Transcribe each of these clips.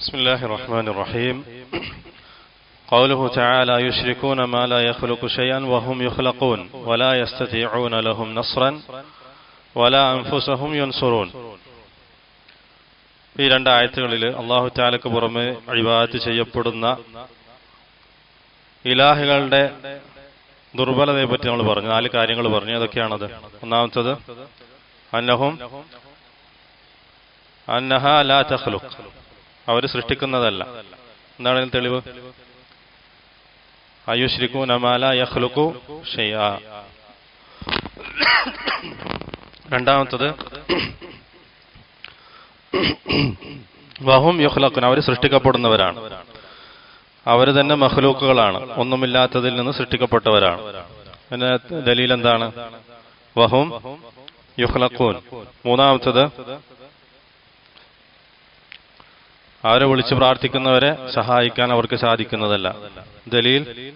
بسم الله الرحمن الرحيم قوله تعالى يشركون ما لا يخلق شيئا وهم يخلقون ولا يستطيعون لهم نصرا ولا أنفسهم ينصرون ഈ രണ്ട് ആയത്തുകളിൽ അള്ളാഹു താലക്ക് പുറമെ അഴിവാത്ത് ചെയ്യപ്പെടുന്ന ഇലാഹുകളുടെ ദുർബലതയെ പറ്റി നമ്മൾ പറഞ്ഞു നാല് കാര്യങ്ങൾ പറഞ്ഞു അതൊക്കെയാണത് ഒന്നാമത്തത് അന്നഹും അന്നഹ ലാ തഖ്ലുഖ് അവർ സൃഷ്ടിക്കുന്നതല്ല. എന്താണ് തെളിവ്? അയുശ്രിക്കു നമാല യഹ്ലുക്കു രണ്ടാമത്തത് വഹും യുഖ്ലഖുൻ അവർ സൃഷ്ടിക്കപ്പെടുന്നവരാണ്. അവർ തന്നെ മഹ്ലൂക്കുകളാണ് ഒന്നുമില്ലാത്തതിൽ നിന്ന് സൃഷ്ടിക്കപ്പെട്ടവരാണ്. പിന്നെ ദലീൽ എന്താണ് വഹും യുഹ്ലക്കൂൻ മൂന്നാമത്തത് അവരെ വിളിച്ച് പ്രാർത്ഥിക്കുന്നവരെ സഹായിക്കാൻ അവർക്ക് സാധിക്കുന്നതല്ല. ദലീൽ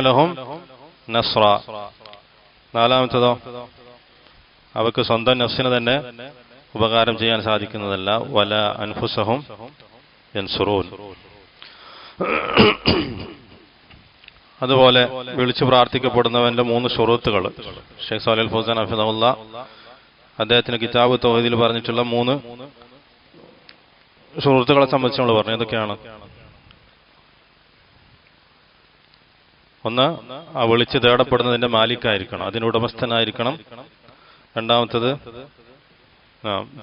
ലഹും നാലാമത്തതോ? അവർക്ക് സ്വന്തം നഫ്സിന് തന്നെ ഉപകാരം ചെയ്യാൻ സാധിക്കുന്നതല്ല. വല അൻഫുസഹും അതുപോലെ വിളിച്ചു പ്രാർത്ഥിക്കപ്പെടുന്നവന്റെ മൂന്ന് ഷുറൂത്തുകൾ ഷെയ്ഖ് സാലിൽ ഫുസാൻ അഫിദുള്ള അദ്ദേഹത്തിന് കിതാബ് തോഹീദിൽ പറഞ്ഞിട്ടുള്ള മൂന്ന് സുഹൃത്തുക്കളെ സംബന്ധിച്ച് നമ്മൾ പറഞ്ഞു. എന്തൊക്കെയാണ് ഒന്ന് ആ വിളിച്ച് തേടപ്പെടുന്നതിന്റെ മാലിക്കായിരിക്കണം. അതിന് ഉടമസ്ഥനായിരിക്കണം രണ്ടാമത്തത്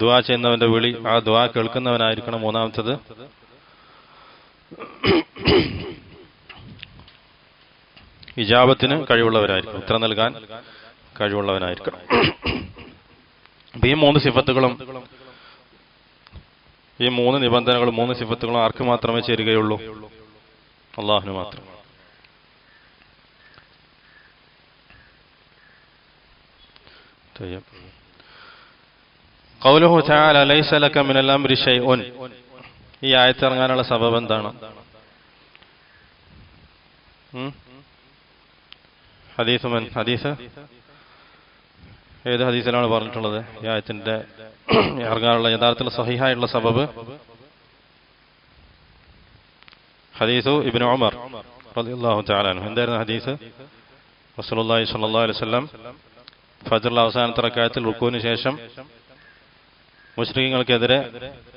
ദുവാ ചെയ്യുന്നവന്റെ വിളി ആ ദുവാ കേൾക്കുന്നവനായിരിക്കണം. മൂന്നാമത്തത് ഇജാബത്തിന് കഴിവുള്ളവരായിരിക്കണം. ഉത്തരം നൽകാൻ കഴിവുള്ളവനായിരിക്കണം. അപ്പൊ ഈ മൂന്ന് സിഫത്തുകളും ഈ മൂന്ന് നിബന്ധനകളും മൂന്ന് സിഫത്തുകളും ആർക്ക് മാത്രമേ ചേരുകയുള്ളൂ? അള്ളാഹുന് മാത്രം. കൗലഹു ഈ ആയത്തിറങ്ങാനുള്ള സബബ് എന്താണ്? ഹദീസ് മൻ ഹദീസ്? ഏത് ഹദീസിലാണ് പറഞ്ഞിട്ടുള്ളത് ഈ ആയത്തിന്റെ ഇറങ്ങാനുള്ള യഥാർത്ഥത്തിൽ സഹിഹായുള്ള സബബ് ഹദീസു ഇബിൻ ഉമർ റളിയല്ലാഹു തആല അൻഹു എന്തായിരുന്നു ഹദീസ് റസൂലുള്ളാഹി സ്വല്ലല്ലാഹു അലൈഹി വസല്ലം ഫജ്റിലെ അവസാനത്തെ റക്അത്തിൽ റുക്കൂവിന് ശേഷം മുസ്ലിങ്ങൾക്കെതിരെ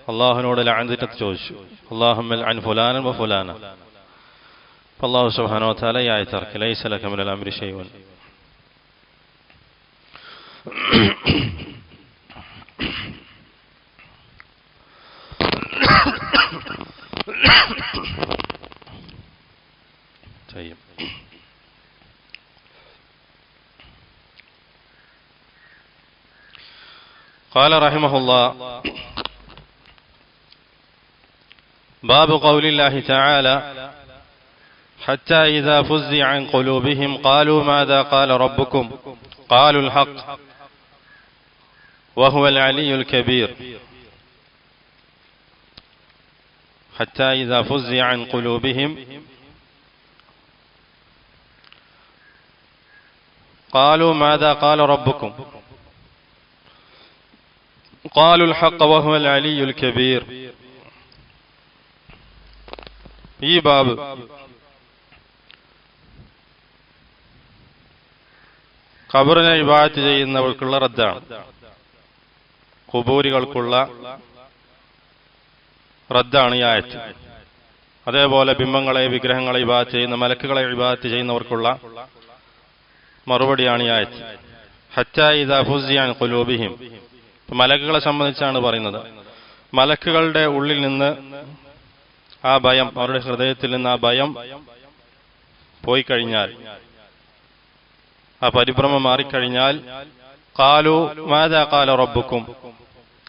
അള്ളാഹുവിനോട് ലഅനത്ത് ചോദിച്ചു അല്ലാഹുമ്മൽ അൻ ഫുലാനൻ വ ഫുലാന അല്ലാഹു സുബ്ഹാനഹു വ തആല ഈ ആയത്ത് ഇറക്കി ലൈസ ലക മിനൽ അംരി ഷൈഉൻ طيب. قال رحمه الله باب قول الله تعالى حتى إذا فزع عن قلوبهم قالوا ماذا قال ربكم؟ قالوا الحق. وهو العلي الكبير حتى إذا فزع عن قلوبهم قالوا ماذا قال ربكم قالوا الحق وهو العلي الكبير ഈ ബാബ് ഖബറിനെ ഇബാദത്ത് ചെയ്യുന്നവർക്കുള്ള റദ്ദാണ് കുബൂരികൾക്കുള്ള റദ്ദാണ് ഈ ആയത്ത്. അതേപോലെ ബിംബങ്ങളെ വിഗ്രഹങ്ങളെ ഇബാദത്ത് ചെയ്യുന്ന മലക്കുകളെ വിവാഹത്ത് ചെയ്യുന്നവർക്കുള്ള മറുപടിയാണ് ഈ ആയത്ത്. ഹറ്റാൻ കുലൂബിഹിം മലക്കുകളെ സംബന്ധിച്ചാണ് പറയുന്നത്. മലക്കുകളുടെ ഉള്ളിൽ നിന്ന് ആ ഭയം അവരുടെ ഹൃദയത്തിൽ നിന്ന് ആ ഭയം പോയി കഴിഞ്ഞാൽ ആ പരിഭ്രമം മാറിക്കഴിഞ്ഞാൽ കാലു മാതാ കാല റബ്ബുക്കും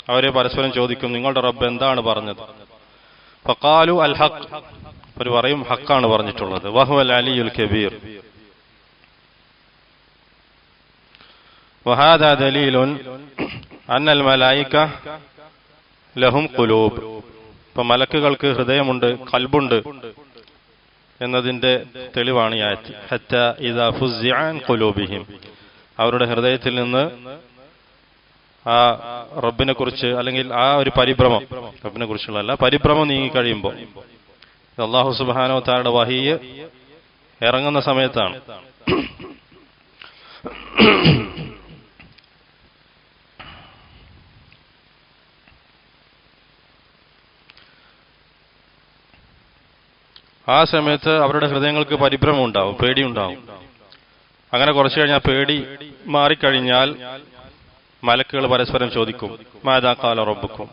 അവരെ പരസ്പരം ചോദിക്കും നിങ്ങളുടെ റബ്ബ് എന്താണ് പറഞ്ഞത് ഫക്കാലു അൽ ഹഖ് അവർ പറയും ഹക്കാണ് പറഞ്ഞിട്ടുള്ളത് വഹു അൽ അലിയുൽ കബീർ وهذا دليل أن الملائكة لهم قلوب ഇപ്പൊ മലക്കുകൾക്ക് ഹൃദയമുണ്ട് കൽബുണ്ട് എന്നതിന്റെ തെളിവാണ് ഈ ആയത്ത് ഹത്ത ഇദാ ഫുസിഅൻ ഖുലൂബിഹിം അവരുടെ ഹൃദയത്തിൽ നിന്ന് ആ റബ്ബിനെ കുറിച്ച് അല്ലെങ്കിൽ ആ ഒരു പരിഭ്രമം റബ്ബിനെ കുറിച്ചുള്ളതല്ല പരിഭ്രമം നീങ്ങിക്കഴിയുമ്പോൾ അള്ളാഹു സുബാനോ താരുടെ വഹിയ് ഇറങ്ങുന്ന സമയത്താണ്. ആ സമയത്ത് അവരുടെ ഹൃദയങ്ങൾക്ക് പരിഭ്രമം ഉണ്ടാവും പേടിയുണ്ടാവും അങ്ങനെ കുറച്ചു കഴിഞ്ഞാൽ പേടി മാറിക്കഴിഞ്ഞാൽ മലക്കുകൾ പരസ്പരം ചോദിക്കും മാതാക്കാല റബ്ബുക്കും?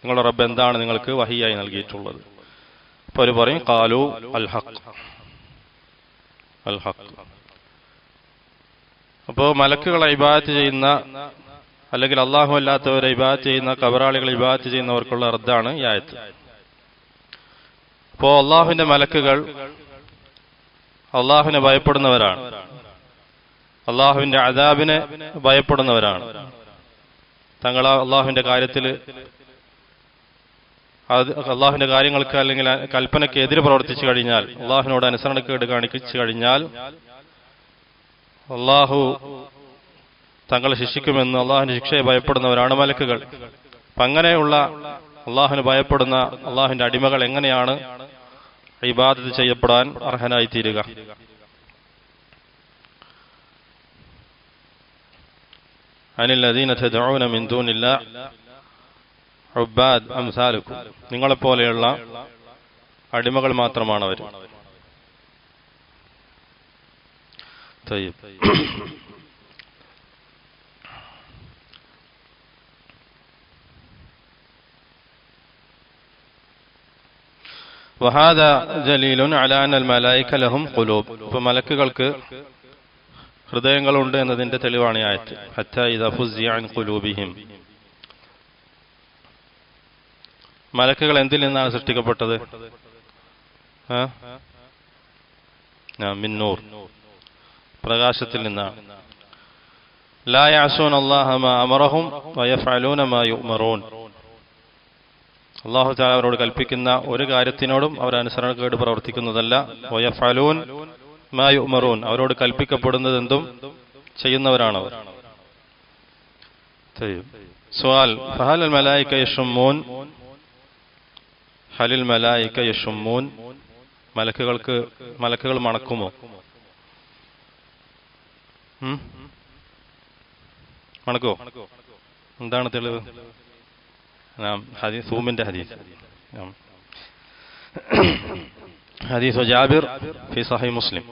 നിങ്ങളുടെ റബ്ബ് എന്താണ് നിങ്ങൾക്ക് വഹിയായി നൽകിയിട്ടുള്ളത്? അപ്പൊ അവർ പറയും കാലു അൽ ഹഖ് അൽ അപ്പോ മലക്കുകൾ ഇബാദത്ത് ചെയ്യുന്ന അല്ലെങ്കിൽ അള്ളാഹു അല്ലാത്തവരെ ഇബാദത്ത് ചെയ്യുന്ന കബറാളികൾ ഇബാദത്ത് ചെയ്യുന്നവർക്കുള്ള റദ്ദാണ് ഈ ആയത്ത്. അപ്പോ അള്ളാഹുവിന്റെ മലക്കുകൾ അള്ളാഹുവിനെ ഭയപ്പെടുന്നവരാണ്. അള്ളാഹുവിന്റെ അദാബിനെ ഭയപ്പെടുന്നവരാണ്. തങ്ങൾ അള്ളാഹുവിന്റെ കാര്യത്തിൽ അള്ളാഹുവിന്റെ കാര്യങ്ങൾക്ക് അല്ലെങ്കിൽ കൽപ്പനയ്ക്ക് എതിര് പ്രവർത്തിച്ചു കഴിഞ്ഞാൽ അള്ളാഹുവിനോട് അനുസരണക്കേട് കാണിച്ചു കഴിഞ്ഞാൽ അള്ളാഹു തങ്ങളെ ശിക്ഷിക്കുമെന്ന് അള്ളാഹുവിന്റെ ശിക്ഷയെ ഭയപ്പെടുന്നവരാണ് മലക്കുകൾ. അപ്പൊ അങ്ങനെയുള്ള അള്ളാഹുവിന് ഭയപ്പെടുന്ന അള്ളാഹുവിന്റെ അടിമകൾ എങ്ങനെയാണ് ഇബാദത്ത് ചെയ്യപ്പെടാൻ അർഹനായി തീരുക عن الذين تدعون من دون الله. عباد أمثالكم. نقول بول الله أدمغل ماتر مانا وري طيب. وهذا دليل على أن الملائكة لهم قلوب. فملكك ഹൃദയങ്ങളുണ്ട് എന്നതിന്റെ തെളിവാണ് ഖുലൂബിഹിം. മലക്കുകൾ എന്തിൽ നിന്നാണ് സൃഷ്ടിക്കപ്പെട്ടത്? മിന്നൂർ പ്രകാശത്തിൽ നിന്നാണ്. അമറഹും അള്ളാഹു അവരോട് കൽപ്പിക്കുന്ന ഒരു കാര്യത്തിനോടും അവർ അനുസരണക്കേട് പ്രവർത്തിക്കുന്നതല്ല. മാ യുഅ്മറൂൻ അവരോട് കൽപ്പിക്കപ്പെടുന്നത് എന്തും ചെയ്യുന്നവരാണ് അവർ സുആൽ ഫഹൽ മലായിക്ക മലായിക യഷുമ്മൂൻ ഹലിൽ മലായിക യഷുമ്മൂൻ മലക്കുകൾക്ക് മലക്കുകൾ മണക്കുമോ? മണക്കോ എന്താണ് തെളിവ്? ഹദീസ് സൂമിന്റെ ഹദീസ്. حديث جابر في صحيح مسلم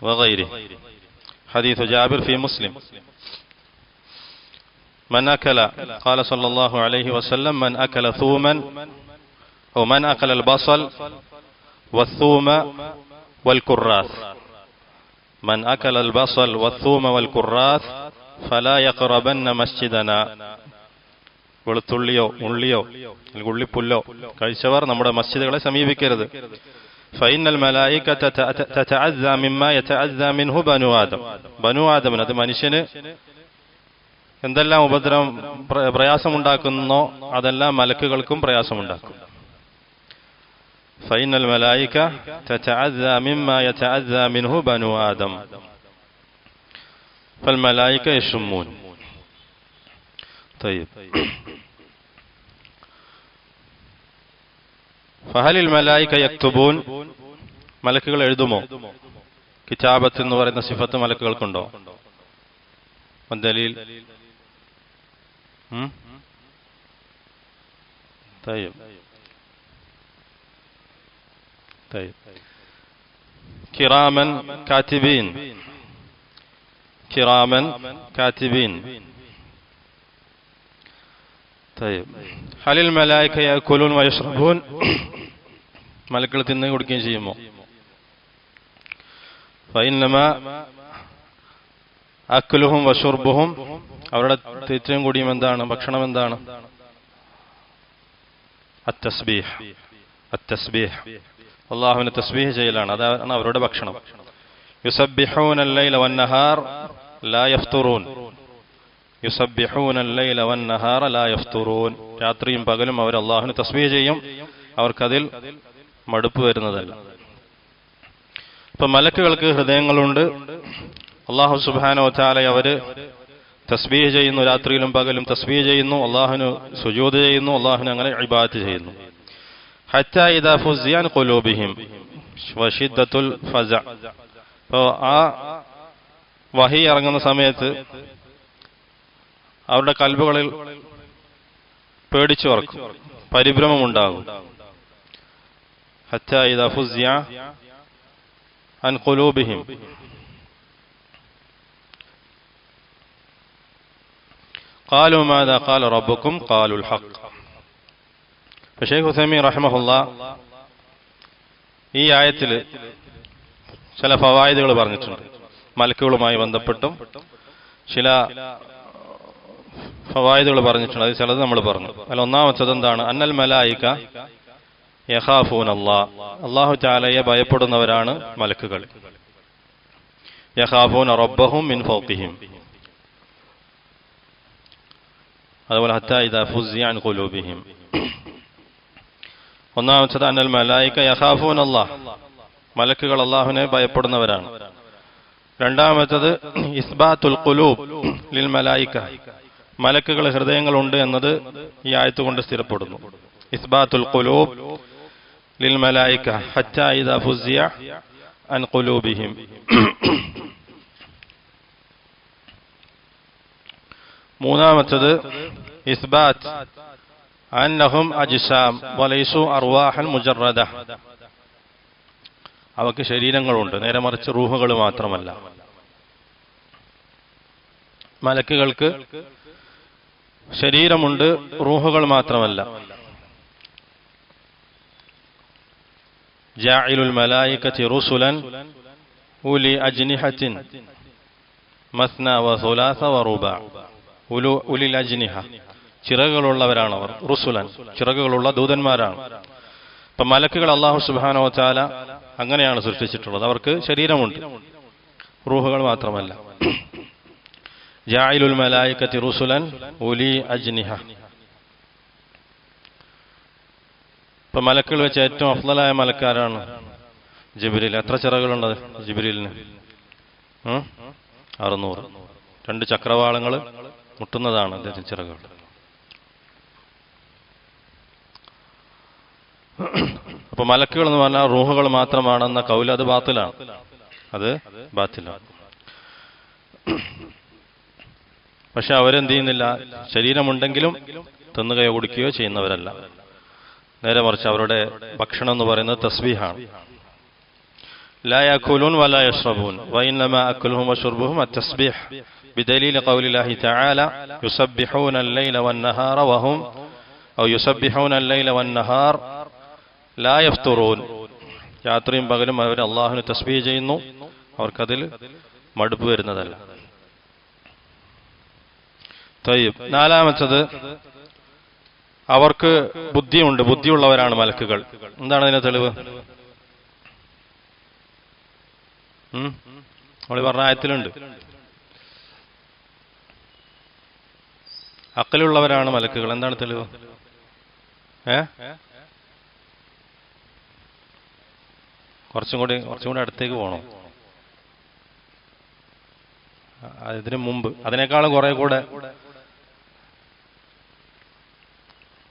وغيره. حديث جابر في مسلم. من أكل قال صلى الله عليه وسلم من أكل ثوما أو من أكل البصل والثوم والكراث. من أكل البصل والثوم والكراث فلا يقربن مسجدنا. വെളുത്തുള്ളിയോ ഉള്ളിയോ അല്ലെങ്കിൽ ഉള്ളിപ്പുല്ലോ കഴിച്ചവർ നമ്മുടെ മസ്ജിദുകളെ സമീപിക്കരുത് ഫൈനൽ മലായിക തതഅസ്സ മിമ്മാ യതഅസ്സ മിൻഹു ബനു ആദം ബനു ആദമിന് അത് മനുഷ്യന് എന്തെല്ലാം ഉപദ്രവം പ്ര- പ്രയാസമുണ്ടാക്കുന്നോ അതെല്ലാം മലക്കുകൾക്കും പ്രയാസമുണ്ടാക്കും ഫൈനൽ മലായിക തതഅസ്സ മിമ്മാ യതഅസ്സ മിൻഹു ബനു ആദം فالملائكة يشمون طيب فهل الملائكة يكتبون ملكة الأردمو كتابة النور إن صفة ملكة الكندو من دليل طيب طيب كراما كاتبين كراما كاتبين طيب هل الملائكة يأكلون ويشربون മലക്കൾ തിന്നു കുടിക്കുകയും ചെയ്യുമോ ഫൈനമാ അക്കലുഹും വഷുർബുഹും അവരുടെ തീറ്റയും കൂടിയും എന്താണ് ഭക്ഷണം എന്താണ് അത്തസ്ബീഹ് അത്തസ്ബീഹ് അള്ളാഹുവിനെ തസ്ബീഹ് ചെയ്യലാണ് അതാണ് അവരുടെ ഭക്ഷണം യുസബ്ബിഹൂന الليل والنهار لا يفطرون യുസബിഹൂനല്ലൈലവന്നഹാറലായഫ്തുറൂൻ രാത്രിയും പകലും അവർ അള്ളാഹുന് തസ്ബീ ചെയ്യും. അവർക്കതിൽ മടുപ്പ് വരുന്നതല്ല. ഇപ്പൊ മലക്കുകൾക്ക് ഹൃദയങ്ങളുണ്ട്. അള്ളാഹു സുബാനോ ചാല അവർ തസ്ബീഹ് ചെയ്യുന്നു. രാത്രിയിലും പകലും തസ്ബീഹ് ചെയ്യുന്നു. അള്ളാഹുന് സുജൂത് ചെയ്യുന്നു. അള്ളാഹുന് അങ്ങനെ ഇബാദത്ത് ചെയ്യുന്നു. ഹറ്റാൻ കൊലോബിഹിം ഫസ. അപ്പോൾ ആ വഹി ഇറങ്ങുന്ന സമയത്ത് അവരുടെ കൽബുകളിൽ പേടിച്ചു വറക്കും പരിഭ്രമം ഉണ്ടാകും ഹറ്റ ഇദാ ഫുസിയ അൻ ഖുലൂബിഹിം قالوا ماذا قال ربكم قالوا الحق ഷെയ്ഖ് ഹുസൈമി റഹ്മഹുല്ല ഈ ആയത്തിൽ ചില ഫവായതുകൾ പറഞ്ഞിട്ടുണ്ട് മലക്കുകളുമായി ബന്ധപ്പെട്ടും ചില ഫവായതുകൾ പറഞ്ഞിട്ടുണ്ട്. അത് ചിലത് നമ്മൾ പറഞ്ഞു. അല്ല ഒന്നാമത്തത് എന്താണ്? അന്നൽ മലായിക യഹാഫൂൻ അള്ളാ അള്ളാഹു ചാലയെ ഭയപ്പെടുന്നവരാണ് മലക്കുകൾ. യഹാഫൂൻ റബ്ബഹും മിൻ ഫൗഖിഹിം. അതുപോലെ ഹത്ത ഇദാ ഫുസിയാൻ ഖുലൂബിഹിം. ഒന്നാമത്തത് അന്നൽ മലായിക യഹാഫൂൻ അള്ളാഹ് മലക്കുകൾ അള്ളാഹുവിനെ ഭയപ്പെടുന്നവരാണ്. രണ്ടാമത്തത് ഇസ്ബാത്തുൽ കുലൂബ് ലിൽ മലായിക. മലക്കുകൾ ഹൃദയങ്ങളുണ്ട് എന്നത് ഈ ആയത്ത് കൊണ്ട് സ്ഥിരപ്പെടുന്നു. ഇസ്ബാത്തുൽ ഖുലൂബ് ലിൽ മലായിക ഹത്ത ഇദാ ഫുസിയ അൻ ഖുലൂബിഹിം. മൂന്നാമത്തത് ഇസ്ബാത്ത് അന്നഹും അജിസാം വലൈസു അർവാഹൻ മുജറദ. അവക്ക് ശരീരങ്ങളുണ്ട് നേരെ മറിച്ച് റൂഹുകൾ മാത്രമല്ല. മലക്കുകൾക്ക് ശരീരമുണ്ട് റൂഹുകൾ മാത്രമല്ല. ജാഇലുൽ മലായിക്കത്തി റുസുലൻ ഉലി അജ്നിഹത്തിൻ മസ്ന വ സുലാസ വ റൂബ. ഉലു ഉലിൽ അജ്നിഹ. ചിറകുകളുള്ളവരാണ് അവർ റുസുലൻ. ചിറകുകളുള്ള ദൂതന്മാരാണ്. ഇപ്പൊ മലക്കുകൾ അള്ളാഹു സുബാനോ ചാല അങ്ങനെയാണ് സൃഷ്ടിച്ചിട്ടുള്ളത്. അവർക്ക് ശരീരമുണ്ട് റൂഹുകൾ മാത്രമല്ല. ജായിലുൽ മലായിക്കത്തി റുസുലൻ ഉലി അജ്നിഹ. ഇപ്പൊ മലക്കുകൾ വെച്ച് ഏറ്റവും അഫ്ലായ മലക്കാരാണ് ജിബിരിൽ. എത്ര ചിറകുകളുണ്ട് ജിബിരിലിന്? അറുന്നൂറ്. രണ്ട് ചക്രവാളങ്ങൾ മുട്ടുന്നതാണ് അദ്ദേഹത്തിന് ചിറകുകൾ അപ്പൊ മലക്കുകൾ എന്ന് പറഞ്ഞാൽ റൂഹുകൾ മാത്രമാണെന്ന കൗല അത് ബാത്തിലാണ്. അത് ബാത്തിലാണ്. പക്ഷെ അവരെന്ത് ചെയ്യുന്നില്ല ശരീരമുണ്ടെങ്കിലും തിന്നുകയോ കുടിക്കുകയോ ചെയ്യുന്നവരല്ല നേരെ മറിച്ച് അവരുടെ ഭക്ഷണം എന്ന് പറയുന്നത് തസ്ബീഹാണ് لا يأكلون ولا يشربون وإنما أكلهم وشربهم التسبيح بدليل قول الله تعالى يسبحون الليل والنهار وهم أو يسبحون الليل والنهار لا يفطرون രാത്രിയും പകലും അവർ അള്ളാഹുവിന് തസ്ബീഹ് ചെയ്യുന്നു അവർക്കതിൽ മടുപ്പ് വരുന്നതല്ല തയ്യബ് നാലാമത്തത് അവർക്ക് ബുദ്ധിയുണ്ട് ബുദ്ധിയുള്ളവരാണ് മലക്കുകൾ. എന്താണ് അതിന്റെ തെളിവ്? നമ്മൾ പറഞ്ഞ ആയത്തിലുണ്ട്. അക്കലുള്ളവരാണ് മലക്കുകൾ. എന്താണ് തെളിവ്? ഏ? കുറച്ചും കൂടി കുറച്ചും കൂടി അടുത്തേക്ക് പോകണം ഇതിനു മുമ്പ്. അതിനേക്കാളും കുറെ കൂടെ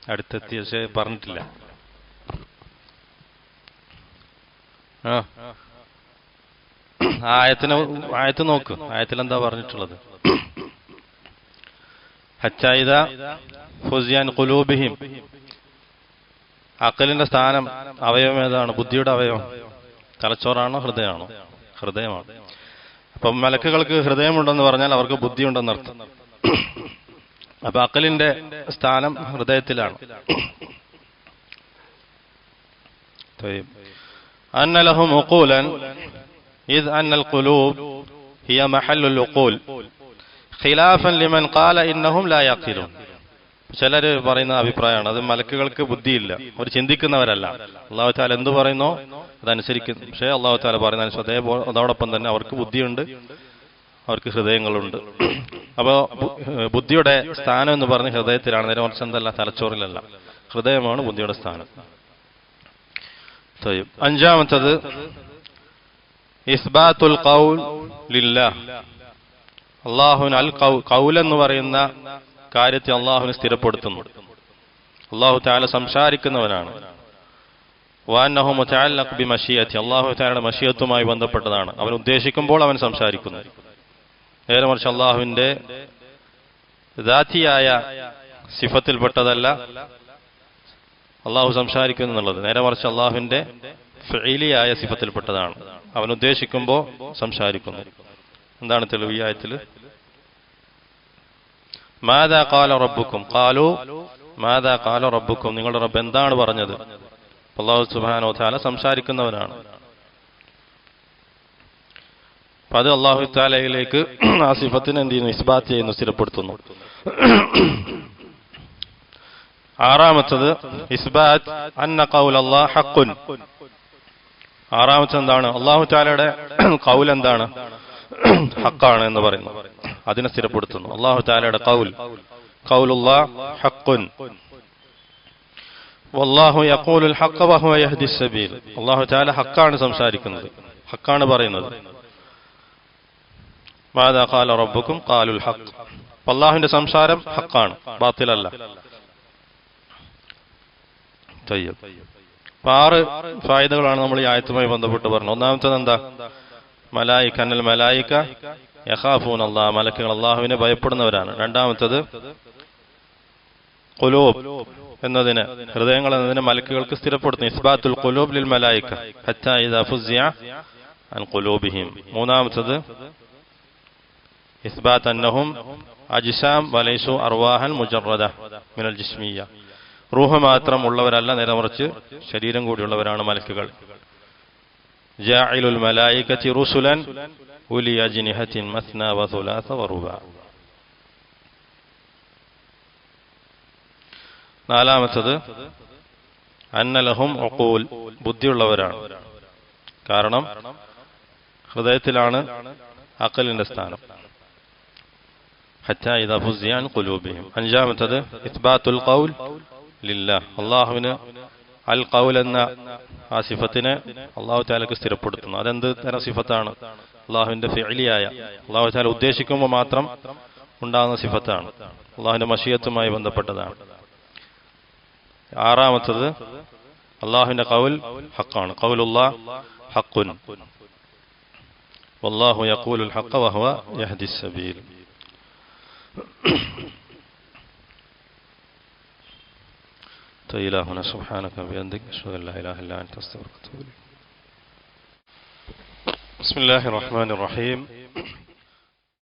അടുത്തെത്തി പക്ഷേ പറഞ്ഞിട്ടില്ല. ആ. ആയത്തിന് ആയത്ത് നോക്ക്. ആയത്തിൽ എന്താ പറഞ്ഞിട്ടുള്ളത്? ഹച്ചായിദ ഫുസിയാൻ കുലൂബിഹിം അക്കലിന്റെ സ്ഥാനം അവയവം ഏതാണ്? ബുദ്ധിയുടെ അവയവം. തലച്ചോറാണോ ഹൃദയമാണോ? ഹൃദയമാണ്. അപ്പം മലക്കുകൾക്ക് ഹൃദയമുണ്ടെന്ന് പറഞ്ഞാൽ അവർക്ക് ബുദ്ധിയുണ്ടെന്ന് അർത്ഥം അപ്പൊ അക്കലിന്റെ സ്ഥാനം ഹൃദയത്തിലാണ് طيب. أن لهم عقولا إذ أن القلوب هي محل العقول خلافا لمن قال إنهم لا يعقلون ചിലര് പറയുന്ന അഭിപ്രായമാണ് അത് മലക്കുകൾക്ക് ബുദ്ധിയില്ല അവർ ചിന്തിക്കുന്നവരല്ല അള്ളാഹു താല എന്ത് പറയുന്നോ അതനുസരിക്കും പക്ഷേ അള്ളാഹു താല പറയുന്ന അനുസരിച്ച് അതേപോലെ അതോടൊപ്പം തന്നെ അവർക്ക് ബുദ്ധിയുണ്ട് അവർക്ക് ഹൃദയങ്ങളുണ്ട്. അപ്പോൾ ബുദ്ധിയുടെ സ്ഥാനം എന്ന് പറഞ്ഞ് ഹൃദയത്തിലാണ്. നേരെ മറിച്ച് എന്തല്ല തലച്ചോറിലല്ല. ഹൃദയമാണ് ബുദ്ധിയുടെ സ്ഥാനം. അഞ്ചാമത്തത് ഇസ്ബാത്തുൽ കൗൽ ലില്ല. അള്ളാഹുൻ അൽ കൗൽ എന്ന് പറയുന്ന കാര്യത്തെ അള്ളാഹുവിന് സ്ഥിരപ്പെടുത്തുന്നു. അള്ളാഹു താല സംസാരിക്കുന്നവനാണ്. വാന്നഹു മഷിയത്ത് അള്ളാഹു താലയുടെ മഷിയത്തുമായി ബന്ധപ്പെട്ടതാണ്. അവൻ ഉദ്ദേശിക്കുമ്പോൾ അവൻ സംസാരിക്കുന്നു. നേരെ മറിച്ച് അള്ളാഹുവിന്റെ ദാത്തിയായ സിഫത്തിൽപ്പെട്ടതല്ല അള്ളാഹു സംസാരിക്കുന്നു എന്നുള്ളത്. നേരെ മറിച്ച് അള്ളാഹുവിന്റെ ഫെയിലിയായ സിഫത്തിൽപ്പെട്ടതാണ്. അവൻ ഉദ്ദേശിക്കുമ്പോൾ സംസാരിക്കുന്നു. എന്താണ് തെളിവ് ഈ ആയത്തിൽ? മാതാ കാല റബ്ബുക്കും കാലു മാതാ കാല റബ്ബുക്കും നിങ്ങളുടെ റബ്ബ് എന്താണ് പറഞ്ഞത്? അള്ളാഹു സുബാനോ താല സംസാരിക്കുന്നവനാണ്. അപ്പൊ അത് അള്ളാഹു താലയിലേക്ക് ആ സിഫത്തിന് എന്ത് ചെയ്യുന്നു? ഇസ്ബാത്ത് ചെയ്യുന്നു സ്ഥിരപ്പെടുത്തുന്നു. ആറാമത്തത് ഇസ്ബാത്ത് അന്ന കൗൽ അള്ളാഹ് ഹക്കുൻ ആറാമത്തെ എന്താണ്? അള്ളാഹു താലയുടെ കൗൽ എന്താണ്? ഹക്കാണ് എന്ന് പറയുന്നു. അതിനെ സ്ഥിരപ്പെടുത്തുന്നു. അള്ളാഹു താലയുടെ കൗൽ കൗലുള്ള ഹക്കുൻ വല്ലാഹു യഖൂലുൽ ഹഖ വഹുവ യഹ്ദി സബീൽ. അള്ളാഹു തആല ഹക്കാണ് സംസാരിക്കുന്നത്. ഹക്കാണ് പറയുന്നത്. റബ്ബുക്കും ഖാലുൽ ഹഖ്. അള്ളാഹുവിന്റെ സംസാരം ഹക്കാണ് ബാത്തിലല്ല. ആറ് ഫായ്ദകളാണ് നമ്മൾ ഈ ആയത്തുമായി ബന്ധപ്പെട്ട് പറഞ്ഞത്. ഒന്നാമത്തത് എന്താ? മലായിക്ക അന്നൽ മലായിക്ക യഹാഫൂൻ അള്ളാഹ് മലക്കുകൾ അള്ളാഹുവിനെ ഭയപ്പെടുന്നവരാണ്. രണ്ടാമത്തത് കുലൂബ് എന്നതിന് ഹൃദയങ്ങൾ എന്നതിന് മലക്കുകൾക്ക് സ്ഥിരപ്പെടുത്തുന്നു. ഇസ്ബാത്തുൽ കുലൂബ് ലിൽ മലായിക്ക ഹത്താ ഇദാ ഫുസിയ അൻ ഖുലൂബിഹിം. മൂന്നാമത്തത് ഇസ്ബാത്ത് അന്നഹും അജിസാം വലൈസു അർവാഹൻ മുജറദ മിനൽ ജിസ്മിയ റൂഹ് മാത്രം ഉള്ളവരല്ല നേരമറിച്ച് ശരീരം കൂടിയുള്ളവരാണ് മലക്കുകൾ. ജാഇലുൽ മലായികത്തി റുസുലൻ ഉലി അജ്നിഹത്തിൻ മസ്ന വസുലാസ വറുബ നാലാമത്തത് അന്നലഹും ഒക്കൂൽ ബുദ്ധിയുള്ളവരാണ്. കാരണം ഹൃദയത്തിലാണ് അക്കലിന്റെ സ്ഥാനം. حتى إذا فزع عن قلوبهم. أن جاء إثبات القول لله. الله هنا القول أن آسفتنا الله تعالى كستير بردتنا هذا أنا آسفتنا الله عند فعلي آية الله تعالى ادشكم وماترم أنا آسفتنا الله عند مشيئة ما يبند بردتنا آرام الله عند قول حقا قول الله حق والله يقول الحق وهو يهدي السبيل السبيل إلهنا سبحانك بيدك أشهد أن لا إله إلا أنت أستغفرك وأتوب إليك. بسم الله الرحمن الرحيم.